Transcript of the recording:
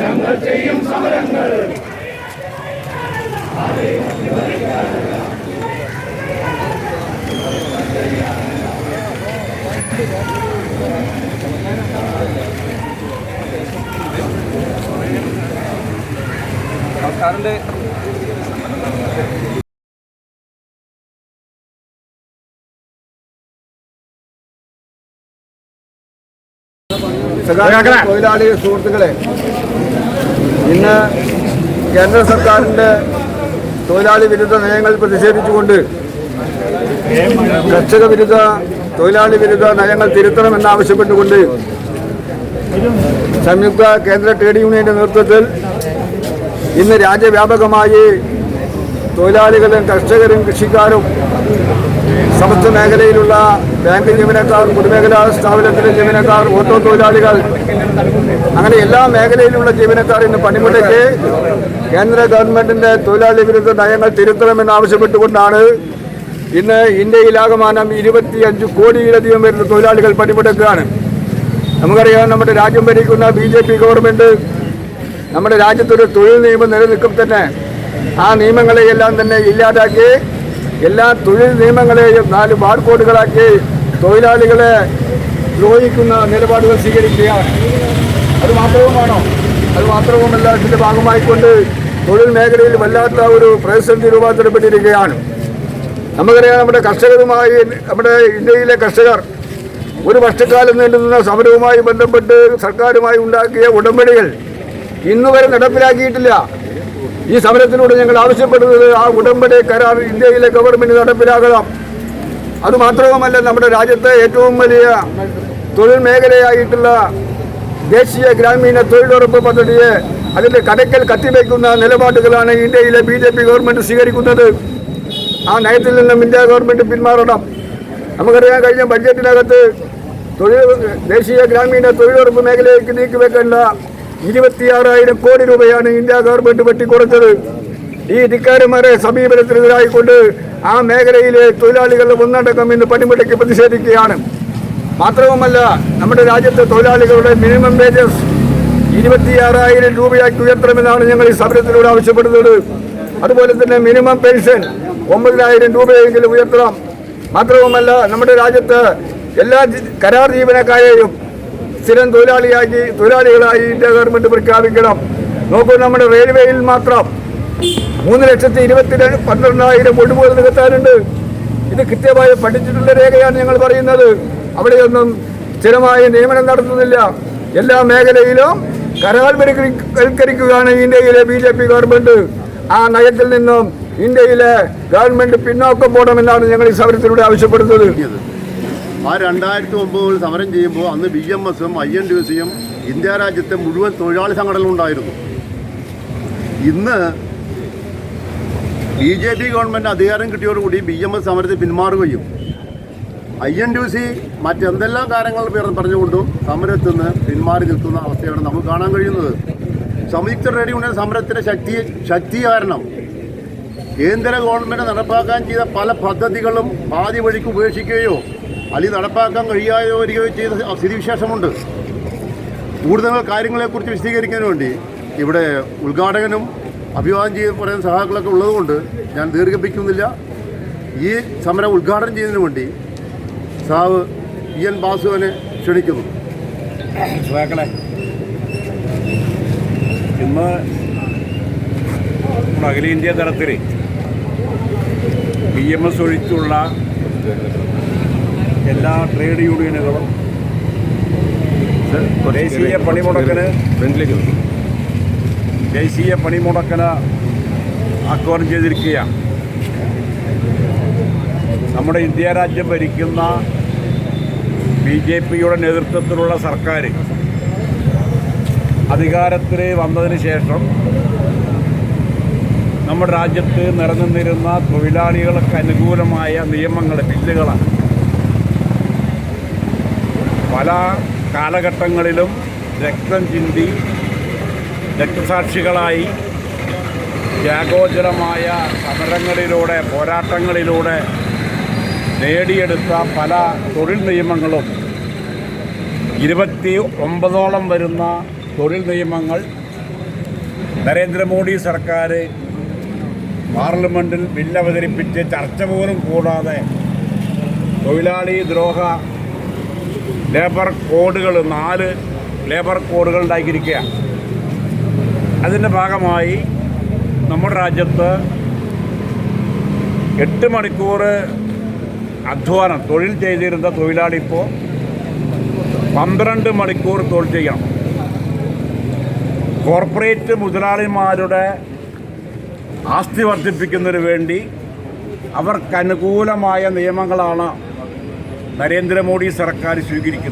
ഞങ്ങൾ ചെയ്യും സമരങ്ങൾ. ഞങ്ങൾ തൊഴിലാളി സുഹൃത്തുക്കളെ ഇന്ന് കേന്ദ്ര സർക്കാരിന്റെ തൊഴിലാളി വിരുദ്ധ നയങ്ങൾ പ്രതിഷേധിച്ചുകൊണ്ട് കർഷക വിരുദ്ധ തൊഴിലാളി വിരുദ്ധ നയങ്ങൾ തിരുത്തണമെന്നാവശ്യപ്പെട്ടുകൊണ്ട് സംയുക്ത കേന്ദ്ര ട്രേഡ് യൂണിയന്റെ നേതൃത്വത്തിൽ ഇന്ന് രാജ്യവ്യാപകമായി തൊഴിലാളികളും കർഷകരും കൃഷിക്കാരും സമസ്ത മേഖലയിലുള്ള ബാങ്ക് ജീവനക്കാർ പൊതുമേഖലാ സ്ഥാപനത്തിലെ ജീവനക്കാർ ഓട്ടോ തൊഴിലാളികൾ അങ്ങനെ എല്ലാ മേഖലയിലുള്ള ജീവനക്കാർ ഇന്ന് പണിമുടക്ക് കേന്ദ്ര ഗവൺമെന്റിന്റെ തൊഴിലാളി വിരുദ്ധ നയങ്ങൾ തിരുത്തണമെന്ന് ആവശ്യപ്പെട്ടുകൊണ്ടാണ് ഇന്ന് ഇന്ത്യയിലാകമാനം ഇരുപത്തിയഞ്ച് കോടിയിലധികം വരുന്ന തൊഴിലാളികൾ പണിമുടക്കുകയാണ്. നമുക്കറിയാം നമ്മുടെ രാജ്യം ഭരിക്കുന്ന ബി ജെ പി നമ്മുടെ രാജ്യത്തൊരു തൊഴിൽ നിയമം നിലനിൽക്കും തന്നെ. ആ നിയമങ്ങളെയെല്ലാം തന്നെ ഇല്ലാതാക്കി എല്ലാ തൊഴിൽ നിയമങ്ങളെയും നാല് ബാർകോഡുകളാക്കി തൊഴിലാളികളെ ദ്രോഹിക്കുന്ന നിലപാടുകൾ സ്വീകരിക്കുകയാണ്. അത് മാത്രവുമാണോ? അത് മാത്രവുമല്ല ഇതിന്റെ ഭാഗമായിക്കൊണ്ട് തൊഴിൽ മേഖലയിൽ വല്ലാത്ത ഒരു പ്രതിസന്ധി രൂപാന്തരപ്പെട്ടിരിക്കുകയാണ്. നമുക്കറിയാം നമ്മുടെ കർഷകരുമായി നമ്മുടെ ഇന്ത്യയിലെ കർഷകർ ഒരു വർഷക്കാലം നീണ്ടുനിന്ന സമരവുമായി ബന്ധപ്പെട്ട് സർക്കാരുമായി ഉണ്ടാക്കിയ ഉടമ്പടികൾ ഇന്നുവരെ നടപ്പിലാക്കിയിട്ടില്ല. ഈ സമരത്തിലൂടെ ഞങ്ങൾ ആവശ്യപ്പെടുന്നത് ആ ഉടമ്പടി കരാർ ഇന്ത്യയിലെ ഗവൺമെന്റ് നടപ്പിലാക്കണം. അതുമാത്രവുമല്ല നമ്മുടെ രാജ്യത്തെ ഏറ്റവും വലിയ തൊഴിൽ മേഖലയായിട്ടുള്ള ദേശീയ ഗ്രാമീണ തൊഴിലുറപ്പ് പദ്ധതിയെ അതിന്റെ കടക്കൽ കത്തിവെക്കുന്ന നിലപാടുകളാണ് ഇന്ത്യയിലെ ബി ജെ പി ഗവൺമെന്റ് സ്വീകരിക്കുന്നത്. ആ നയത്തിൽ നിന്നും ഇന്ത്യ ഗവൺമെന്റ് പിന്മാറണം. നമുക്കറിയാൻ കഴിഞ്ഞ ബഡ്ജറ്റിനകത്ത് തൊഴിൽ ദേശീയ ഗ്രാമീണ തൊഴിലുറപ്പ് മേഖലയിലേക്ക് നീക്കിവെക്കേണ്ട ഇരുപത്തിയാറായിരം കോടി രൂപയാണ് ഇന്ത്യ ഗവൺമെന്റ് വെട്ടിക്കുറച്ചത്. ഈ ധിക്കാരന്മാരെ സമീപനത്തിനെതിരായിക്കൊണ്ട് ആ മേഖലയിലെ തൊഴിലാളികളുടെ ഒന്നടക്കം ഇന്ന് പണിമുടക്കി പ്രതിഷേധിക്കുകയാണ്. മാത്രവുമല്ല നമ്മുടെ രാജ്യത്തെ തൊഴിലാളികളുടെ മിനിമം വേജസ് ഇരുപത്തിയാറായിരം രൂപയാക്കി ഉയർത്തണമെന്നാണ് ഞങ്ങൾ ഈ സമരത്തിലൂടെ ആവശ്യപ്പെടുന്നത്. അതുപോലെ തന്നെ മിനിമം പെൻഷൻ ഒമ്പതിനായിരം രൂപയെങ്കിലും ഉയർത്തണം. മാത്രവുമല്ല നമ്മുടെ രാജ്യത്ത് എല്ലാ കരാർ ജീവനക്കാരെയും സ്ഥിരം തൊഴിലാളിയാക്കി തൊഴിലാളികളായി ഇന്ത്യ ഗവൺമെന്റ് പ്രഖ്യാപിക്കണം. നോക്കൂ നമ്മുടെ റെയിൽവേയിൽ മാത്രം മൂന്ന് ലക്ഷത്തി ഇരുപത്തി രണ്ട് പന്ത്രണ്ടായിരം ഒഴിവുകൾ നികത്താനുണ്ട്. ഇത് കൃത്യമായി പഠിച്ചിട്ടുള്ള രേഖയാണ് ഞങ്ങൾ പറയുന്നത്. അവിടെയൊന്നും സ്ഥിരമായി നിയമനം നടത്തുന്നില്ല. എല്ലാ മേഖലയിലും കരാർവൽക്കരിക്കുകയാണ് ഇന്ത്യയിലെ ബി ജെ പി ഗവൺമെന്റ് ആ നയത്തിൽ നിന്നും ഇന്ത്യയിലെ ഗവൺമെന്റ് പിന്നോക്കം പോകണമെന്നാണ് ഞങ്ങൾ ഈ സമരത്തിലൂടെ ആവശ്യപ്പെടുന്നത്. ആ രണ്ടായിരത്തി ഒമ്പതിൽ സമരം ചെയ്യുമ്പോൾ അന്ന് ബി എം എസും ഐ എൻ ഡി സിയും ഇന്ത്യ രാജ്യത്തെ മുഴുവൻ തൊഴിലാളി സംഘടനകളും ഉണ്ടായിരുന്നു. ഇന്ന് ബി ജെ പി ഗവൺമെന്റ് അധികാരം കിട്ടിയോടുകൂടി ബി എം എസ് സമരത്തിൽ പിന്മാറുകയും ഐ എൻ ഡി സി മറ്റെന്തെല്ലാം കാര്യങ്ങൾ പറഞ്ഞുകൊണ്ടും സമരത്തിൽ നിന്ന് പിന്മാറി നിൽക്കുന്ന അവസ്ഥയാണ് നമുക്ക് കാണാൻ കഴിയുന്നത്. സംയുക്ത ട്രേഡ് യൂണിയൻ സമരത്തിന്റെ ശക്തി ശക്തി കാരണം കേന്ദ്ര ഗവൺമെന്റ് നടപ്പാക്കാൻ ചെയ്ത പല പദ്ധതികളും പാതി വഴിക്ക് ഉപേക്ഷിക്കുകയോ അല്ലെങ്കിൽ നടപ്പാക്കാൻ കഴിയാതെ ചെയ്ത സ്ഥിതിവിശേഷമുണ്ട്. കൂടുതൽ കാര്യങ്ങളെക്കുറിച്ച് വിശദീകരിക്കാൻ വേണ്ടി ഇവിടെ ഉദ്ഘാടകനും അഭിവാദം ചെയ്ത് പറയുന്ന സഹാക്കളൊക്കെ ഉള്ളതുകൊണ്ട് ഞാൻ ദീർഘിപ്പിക്കുന്നില്ല. ഈ സമരം ഉദ്ഘാടനം ചെയ്യുന്നതിന് വേണ്ടി സാവ് ഇ എൻ ബാസുവിനെ ക്ഷണിക്കുന്നു. സഹാക്കളെ ഇന്ന് അഖിലേന്ത്യാ തലത്തിൽ ബി എം എസ് ഒഴിച്ചുള്ള എല്ലാ ട്രേഡ് യൂണിയനുകളും ദേശീയ പണിമുടക്കിന് ദേശീയ പണിമുടക്കിന് ആഹ്വാനം ചെയ്തിരിക്കുകയാണ്. നമ്മുടെ ഇന്ത്യ രാജ്യം ഭരിക്കുന്ന ബി ജെ പിയുടെ നേതൃത്വത്തിലുള്ള സർക്കാർ അധികാരത്തിൽ വന്നതിന് ശേഷം നമ്മുടെ രാജ്യത്ത് നിലനിന്നിരുന്ന തൊഴിലാളികൾക്ക് അനുകൂലമായ നിയമങ്ങൾ ബില്ലുകളാണ്. പല കാലഘട്ടങ്ങളിലും രക്തം ചിന്തി രക്തസാക്ഷികളായി ത്യാഗോചരമായ സമരങ്ങളിലൂടെ പോരാട്ടങ്ങളിലൂടെ നേടിയെടുത്ത പല തൊഴിൽ നിയമങ്ങളും ഇരുപത്തി ഒമ്പതോളം വരുന്ന തൊഴിൽ നിയമങ്ങൾ നരേന്ദ്രമോദി സർക്കാർ പാർലമെന്റിൽ ബില്ല് അവതരിപ്പിച്ച് ചർച്ച പോലും കൂടാതെ തൊഴിലാളി ദ്രോഹ ലേബർ കോഡുകൾ നാല് ലേബർ കോഡുകൾ ഉണ്ടാക്കിയിരിക്കുകയാണ് അതിന്റെ ഭാഗമായി നമ്മുടെ രാജ്യത്ത് എട്ട് മണിക്കൂർ അധ്വാനം തൊഴിൽ ചെയ്തിരുന്ന തൊഴിലാളി ഇപ്പോൾ പന്ത്രണ്ട് മണിക്കൂർ തൊഴിൽ ചെയ്യണം. കോർപ്പറേറ്റ് മുതലാളിമാരുടെ ആസ്തി വർദ്ധിപ്പിക്കുന്നതിന് വേണ്ടി അവർക്ക് അനുകൂലമായ നിയമങ്ങളാണ് നരേന്ദ്രമോദി സർക്കാർ സ്വീകരിക്കുന്നത്